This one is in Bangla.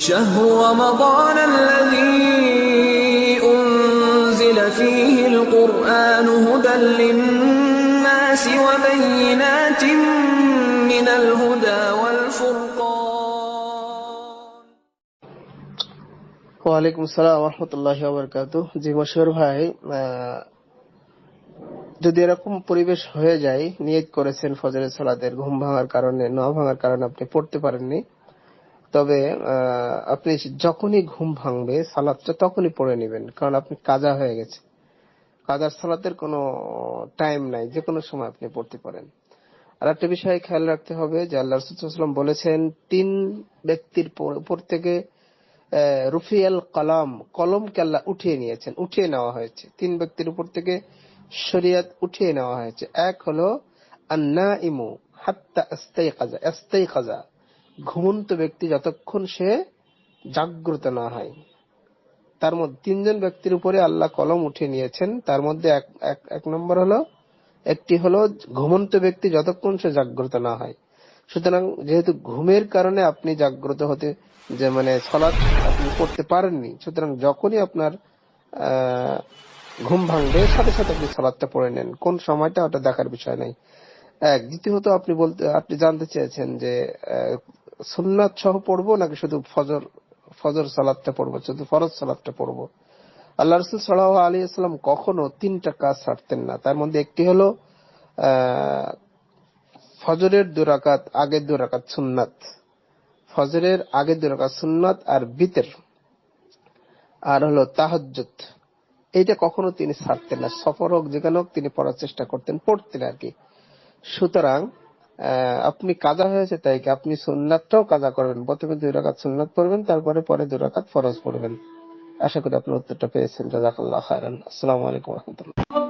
شهر رمضان الذي أنزل فيه القرآن هدى للناس وبينات من الهدى والفرقان ওয়ালাইকুম সালাম রহমতুল্লাহ বরকাত জি মশিউর ভাই আহ, যদি এরকম পরিবেশ হয়ে যায় নিয়ত করেছেন ফজরের সালাতের ঘুম ভাঙার কারণে ন ভাঙার কারণে আপনি পড়তে পারেননি তবে আপনি যখনই ঘুম ভাঙবে, সালাদটা তখনই পড়ে নেবেন, কারণ আপনি কাজা হয়ে গেছে। কাজার সালাতের কোনো টাইম নাই যে কোনো সময় আপনি পড়তে পারেন। আর একটা বিষয় খেয়াল রাখতে হবে, যে আল্লাহ রসুলাম বলেছেন, তিন ব্যক্তির উপর থেকে রুফিয়াল কালাম, কলমকে আল্লাহ উঠিয়ে নিয়েছেন, উঠিয়ে নেওয়া হয়েছে। তিন ব্যক্তির উপর থেকে শরিয়াত উঠিয়ে নেওয়া হয়েছে। এক হলো আন্না ইমু হাত্তা কাজা আস্তাই কাজা ঘুমন্ত ব্যক্তি যতক্ষণ সে জাগ্রত না হয়। তার মধ্যে তিনজন ব্যক্তির উপরে আল্লাহ কলম উঠিয়ে নিয়েছেন। তার মধ্যে এক নম্বর হলো, একটি হলো ঘুমন্ত ব্যক্তি যতক্ষণ সে জাগ্রত না হয়। সুতরাং যেহেতু ঘুমের কারণে আপনি জাগ্রত হতে যে মানে সলাৎ আপনি করতে পারেননি, সুতরাং যখনই আপনার ঘুম ভাঙবে, সাথে সাথে আপনি সলাৎটা পড়ে নেন। কোন সময়টা ওটা দেখার বিষয় নাই। এক, দ্বিতীয়ত আপনি বলতে, আপনি জানতে চেয়েছেন যে সুন্নাত সহ পড়ব নাকি শুধু ফজর ফজর সালাদটা পড়ব, শুধু ফরজ সালাদটা পড়ব? আল্লাহ রসুল সাল্লাহ আলী আসসালাম কখনো তিনটা কাজ ছাড়তেন না। তার মধ্যে একটি হলো ফজরের দুরাকাত আগের দুরাকাত সুন্নাত। ফজরের আগের দুরাকাত সুন্নাত আর বিতের। আর হলো তাহাজ্জুদ। এইটা কখনো তিনি ছাড়তেন না। সফর হোক, যেখানে হোক তিনি পড়ার চেষ্টা করতেন, পড়তেন আর কি। সুতরাং আপনি কাজা হয়েছে তাই কি? আপনি সুন্নাতটাও কাজা করবেন। প্রথমে দুই রাকাত সুন্নাত পড়বেন, তারপরে পরে দুই রাকাত ফরজ পড়বেন। আশা করি আপনি উত্তরটা পেয়েছেন। জাজাকাল্লাহ খায়রান। আসসালামু আলাইকুম রহমতুল্লাহ।